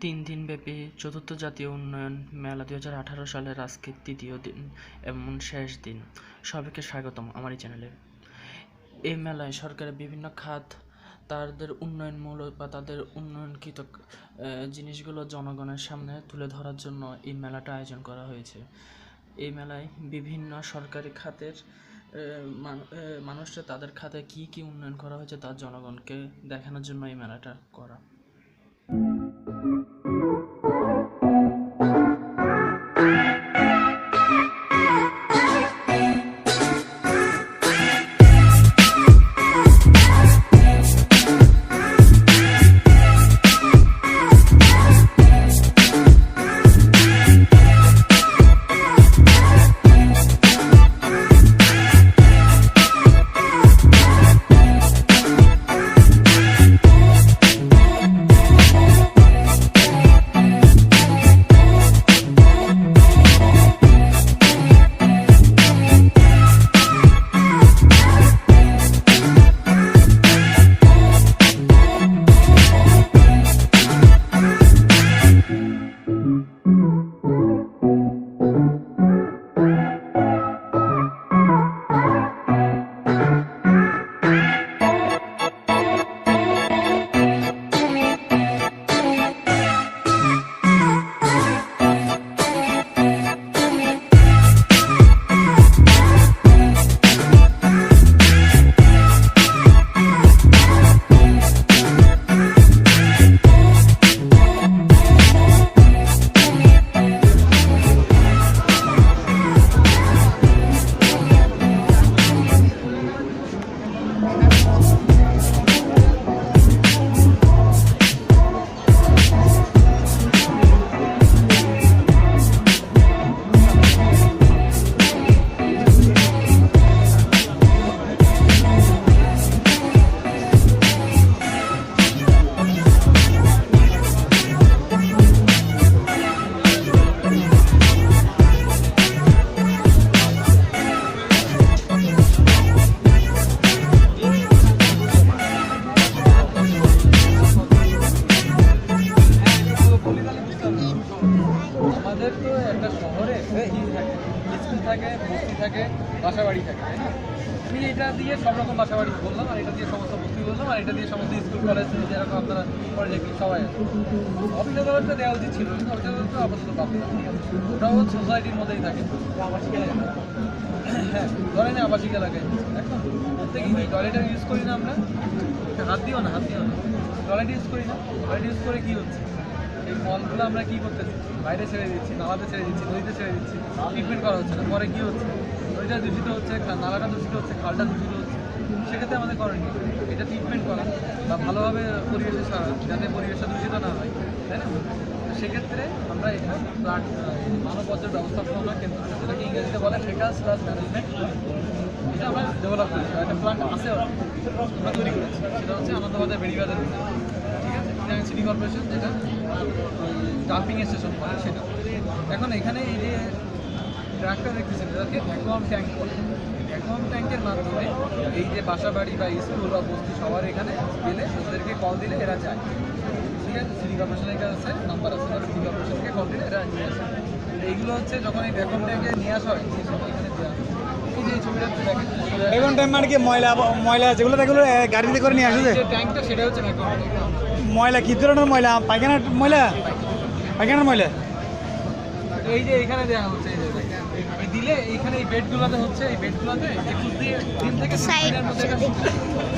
তিন দিনব্যাপী চতুর্থ জাতীয় উন্নয়ন মেলা দুই হাজার আঠারো সালের আজকে তৃতীয় দিন এবং শেষ দিন। সবাইকে স্বাগতম আমার এই চ্যানেলে। এই মেলায় সরকারের বিভিন্ন খাত, তাদের উন্নয়নমূলক বা তাদের উন্নয়নকৃত জিনিসগুলো জনগণের সামনে তুলে ধরার জন্য এই মেলাটা আয়োজন করা হয়েছে। এই মেলায় বিভিন্ন সরকারি খাতের মান- মানুষরা তাদের খাতে কি কি উন্নয়ন করা হয়েছে তার জনগণকে দেখানোর জন্য এই মেলাটা করা। Thank you. সোসাইটির মধ্যেই থাকে। হ্যাঁ ধরেন আবাসিক এলাকায়। একদম প্রত্যেকে কি ইউজ করি না আমরা। হাত দিও না, হাত দিও না। টয়লেট ইউজ করি না। টয়লেট ইউজ করে কী হচ্ছে? এই মলগুলো আমরা কী করতেছি? বাইরে ছেড়ে দিচ্ছি, নালাতে ছেড়ে দিচ্ছি, নদীতে ছেড়ে দিচ্ছি। ট্রিটমেন্ট করা হচ্ছে না। পরে কী হচ্ছে? নদীটা দূষিত হচ্ছে নালাটা দূষিত হচ্ছে, খালটা দূষিত হচ্ছে। সেক্ষেত্রে আমাদের করণীয় এটা ট্রিটমেন্ট করা বা ভালোভাবে পরিবেশে সারা যাতে পরিবেশটা দূষিত না হয়। তাই না? সেক্ষেত্রে আমরা এটা প্লান্ট মানব বর্জ্য ব্যবস্থাপনা কেন্দ্র, যেটাকে ইংরেজিতে বলে ফেকাস প্লাস ম্যানেজমেন্ট এটা আমরা ডেভেলপ করেছি একটা প্লান্ট আছে আমরা তৈরি করেছি। সেটা হচ্ছে আনন্দবাজার বেড়িবাজার ঠিক আছে? সিটি কর্পোরেশন যেটা ডাম্পিং স্টেশন বলে সেটা। এখন এখানে এই যে ট্র্যাকটা দেখতেছেন, এটাকে ভ্যাকুয়াম ট্যাঙ্ক বলে। ভ্যাকুয়াম ট্যাঙ্কের মাধ্যমে এই যে বাসা বাড়ি বা স্কুল বা বস্তি সবার এখানে গেলে ওদেরকে কল দিলে এরা যায়। ঠিক সিটি কর্পোরেশনের কাছে নাম্বার আছে সিটি কর্পোরেশনকে কল দিলে এরা নিয়ে আসে। এইগুলো হচ্ছে যখন এই ট্যাঙ্কে নিয়ে আসা হয় সেই সময় এখানে দেওয়া এই যে এই ছবিটা দেখেন এখন মানে কি ময়লা ময়লা যেগুলো যেগুলো এ, গাড়িতে করে নিয়ে আসে যে? ট্যাঙ্কটা সেটা হচ্ছে ময়লা কি ধরনের ময়লা? পায়খানার ময়লা? পায়খানার ময়লা? এই যে এখানে দেওয়া হচ্ছে দিলে এইখানে এই বেডগুলোতে হচ্ছে এই বেডগুলোতে একুশ দিয়ে তিন থেকে তিন মধ্যে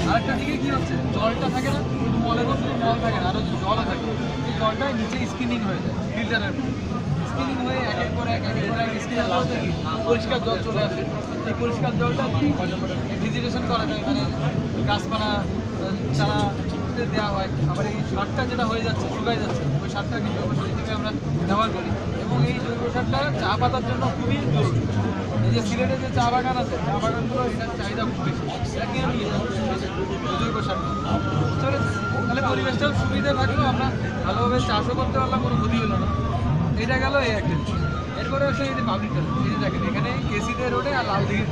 আরেকটা দিকে কি হচ্ছে? জলটা থাকে না শুধু মলের মধ্যে জল থাকে না জলও এই নিচে স্কিনিং হয়ে যায়, ফিল্টারের স্কিনিং হয়ে পর এক, একের পর এক স্কিনের মধ্যে পরিষ্কার জল চলে আসে। এই পরিষ্কার জলটা ভিজিটেশন করা যায় মানে গাছপালা চারা দেওয়া হয়। আবার এই সারটা যেটা হয়ে যাচ্ছে শুকাই যাচ্ছে, ওই সারটা কিন্তু থেকে আমরা ব্যবহার করি। এবং এই জৈব সারটা চা পাতার জন্য খুবই জরুরি। এই যে সিলেটে যে চা বাগান আছে, চা বাগানগুলো এটার চাহিদা খুব বেশি। এটা কেউ নিয়ে জৈব সারটা পরিবেশটাও সুবিধা থাকল আমরা ভালোভাবে চাষও করতে পারলাম, কোনো ক্ষতি হলো না। এটা গেল এই একটা। এরপরে হচ্ছে এই যে পাবলিক টয়লেট এই যে দেখেন, এখানে কেসিতে রোডে আর লাল দিঘির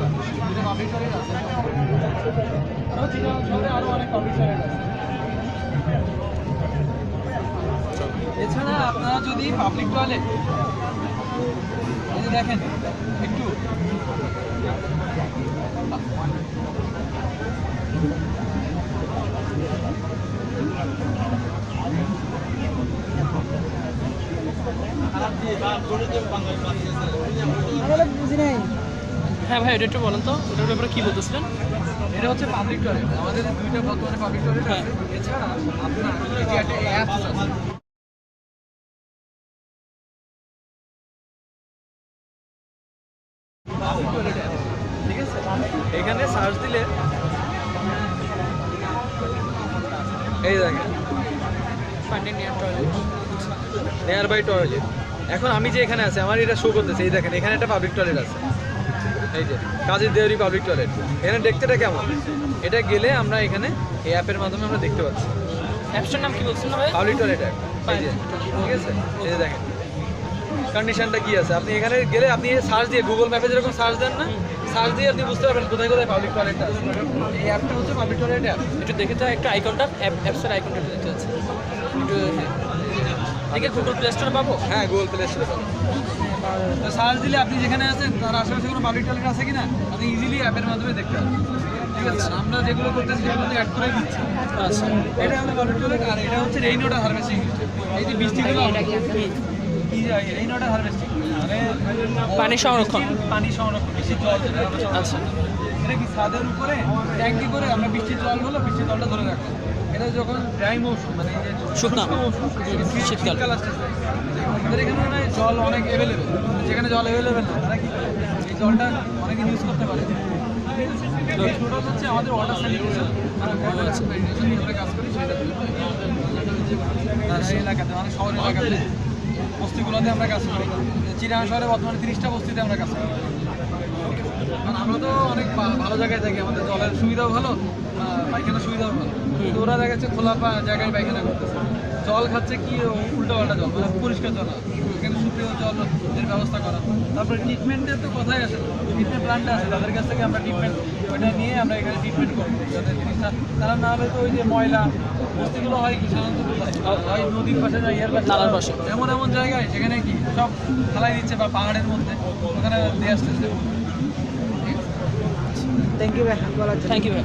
এটা পাবলিক টয়লেট আছে। আরও অনেক পাবলিক টয়লেট আছে। এছাড়া আপনারা যদি পাবলিক টয়লেট এই যে দেখেন, একটু। হ্যাঁ ভাই এটা একটু বলেন তো ওটার ব্যাপারে কি বলতেছিলেন? এটা হচ্ছে পাবলিক টয়লেট আমাদের দুইটা বর্তমানে পাবলিক টয়লেট হ্যাঁ। আছে এছাড়া আপনার যে একটা অ্যাপস আছে। ঠিক আছে? এখানে সার্চ দিলে এই দেখেন। Finding near toilet near by toilet এখন আমি যে এখানে আছি আমার এটা শো করতেছে। এই দেখেন এখানে একটা পাবলিক টয়লেট আছে। এই যে কাজের দেওয়ারি পাবলিক টয়লেট এখানে দেখতেটা কেমন? এটা গেলে আমরা এখানে এই অ্যাপের মাধ্যমে আমরা দেখতে পাচ্ছি। অ্যাপসটার নাম কি বলছিলেন ভাই? পাবলিক টয়লেট অ্যাপ এই যে ঠিক আছে? এই যে দেখেন। কন্ডিশনটা কি আছে? আপনি এখানে গেলে আপনি সার্চ দিয়ে গুগল ম্যাপে যেরকম সার্চ দেন না সার্চ দিয়ে আপনি বুঝতে পারবেন কোথায় কোথায় পাবলিক টয়লেটটা আছে। এই অ্যাপটা হচ্ছে পাবলিক টয়লেট অ্যাপ একটু দেখে তো একটা আইকনটা অ্যাপসের আইকনটা দেখতে যাচ্ছে একটু দেখে গুগল প্লে স্টোরে পাবো? হ্যাঁ গুগল প্লে স্টোরে পাবেন তো সার্চ দিলে আপনি যেখানে আছেন তার আশেপাশে কোনো পাবলিক টয়লেট আছে কিনা? আপনি ইজিলি অ্যাপের মাধ্যমে দেখতে পাবেন। ঠিক আছে আমরা যেগুলো করতেছি সেগুলো অ্যাড করে দিচ্ছি। আচ্ছা। এটা হলো পাবলিক টয়লেট আর এটা হচ্ছে রেইন ওয়াটার হারভেস্টিং এই যে বৃষ্টিগুলো রেইন ওয়াটার হারভেস্টিং মানে পানি সংরক্ষণ। পানি সংরক্ষণ বৃষ্টির জল আচ্ছা। এটা কি ছাদের উপরে? ট্যাঙ্কি করে আমরা বৃষ্টির জল হলো বৃষ্টির জলটা ধরে রাখলাম এটা যখন ড্রাই মৌসুম মানে শুকনা। শীতকাল। আমাদের এখানে মানে জল অনেক অ্যাভেলেবেল যেখানে জল অ্যাভেলেবেল না তারা কি এই জলটা অনেকে ইউজ করতে পারে। টোটাল হচ্ছে আমাদের ওয়াটার স্যানিটেশন আমরা কাজ করি সেটা আর সেই এলাকাতে মানে শহর এলাকাতে। বস্তিগুলোতে আমরা কাজ করি। চিরাং শহরে বর্তমানে তিরিশটা বস্তিতে আমরা কাজ করি। আমরা তো অনেক ভালো জায়গায় থাকি আমাদের জলের সুবিধাও ভালো পায়খানার সুবিধাও ভালো। দেখা যাচ্ছে খোলা পা- জায়গায় পায়খানা করতেছে। জল খাচ্ছে কি উল্টো পাল্টা জল মানে পরিষ্কার জল। এখানে সুপ্রিয় জল এর ব্যবস্থা করা। তারপরে ট্রিটমেন্টের তো কথাই আসে ট্রিটমেন্ট প্ল্যানটা আছে তাদের কাছ থেকে আমরা ট্রিটমেন্ট ওইটা নিয়ে আমরা এখানে ট্রিটমেন্ট করব। জিনিসটা তারা না হলে তো ওই যে ময়লা বস্তিগুলো হয় কি সাধারণত হয় নদীর পাশে যায় ইয়ার পাশে নালার পাশে। এমন এমন জায়গায় যেখানে কি সব ফেলাই দিচ্ছে বা পাহাড়ের মধ্যে ওখানে দিয়ে আসতেছে। থ্যাংক ইউ ভাই। থ্যাংক ইউ ভাই।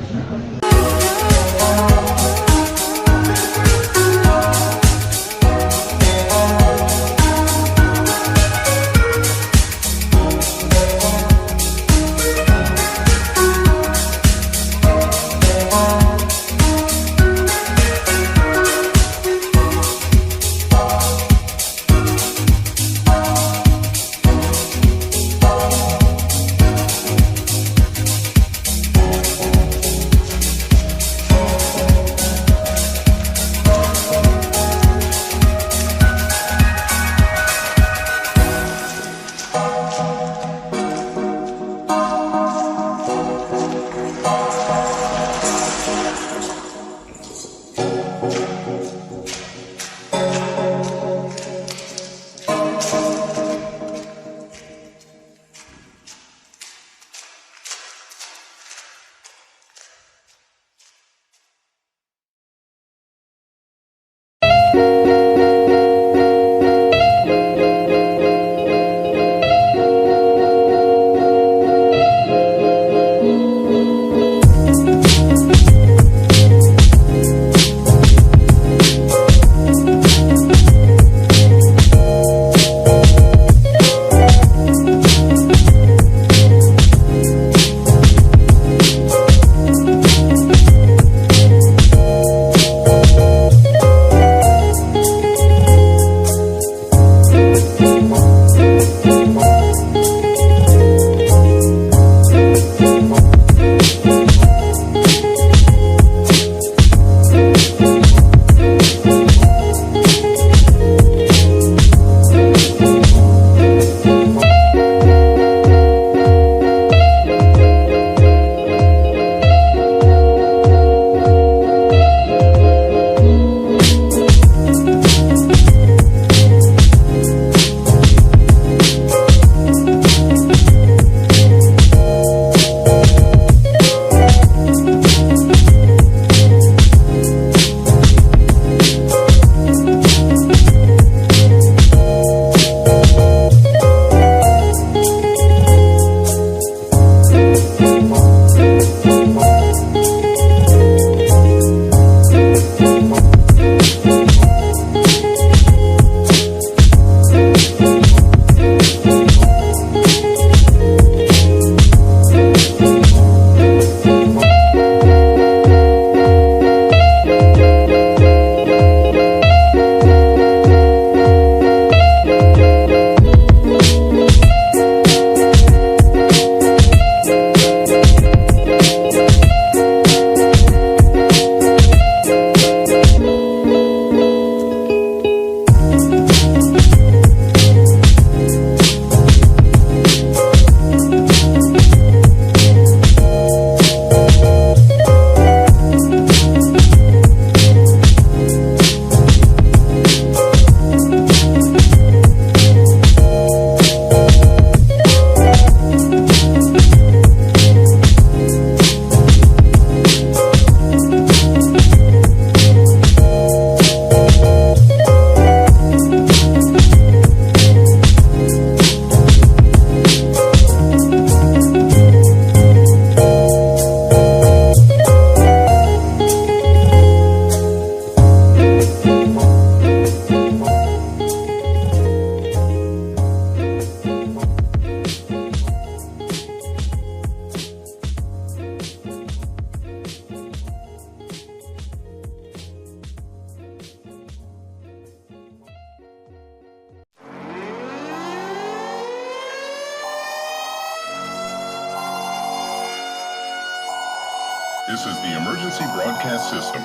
This is the emergency broadcast system.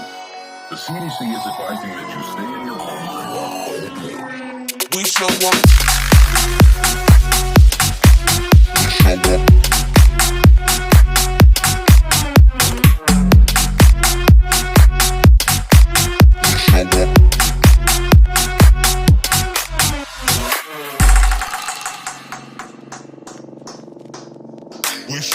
The CDC is advising that you stay in your home. We show up. We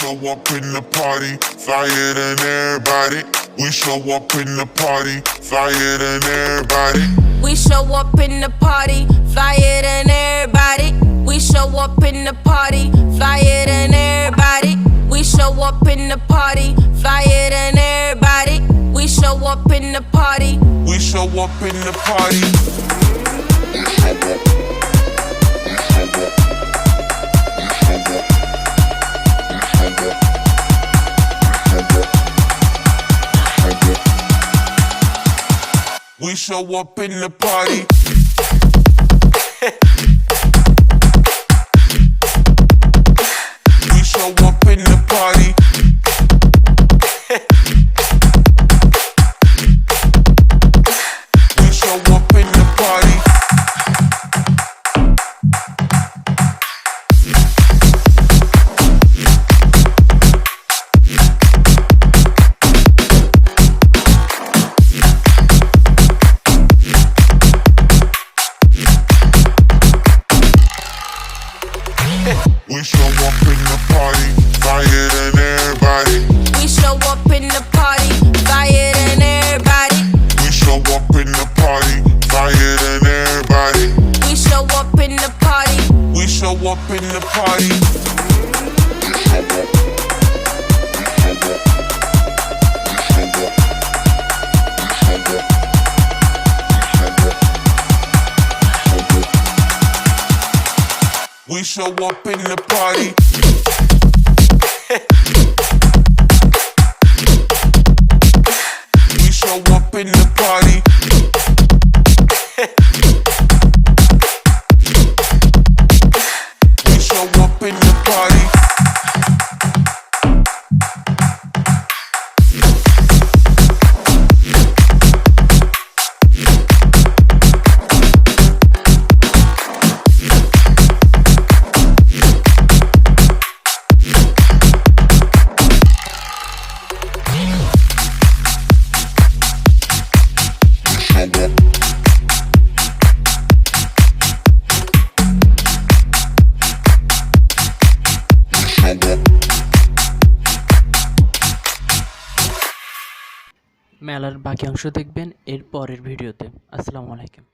show up in the party, flyer than everybody. We show up in the party, flyer than everybody. We show up in the party, flyer than everybody. We show up in the party, flyer than everybody. We show up in the party, flyer than everybody. We show up in the party. We show up in the party. Show up in the party. মেলার বাকি অংশ দেখবেন এর পরের ভিডিওতে। আসসালামু আলাইকুম।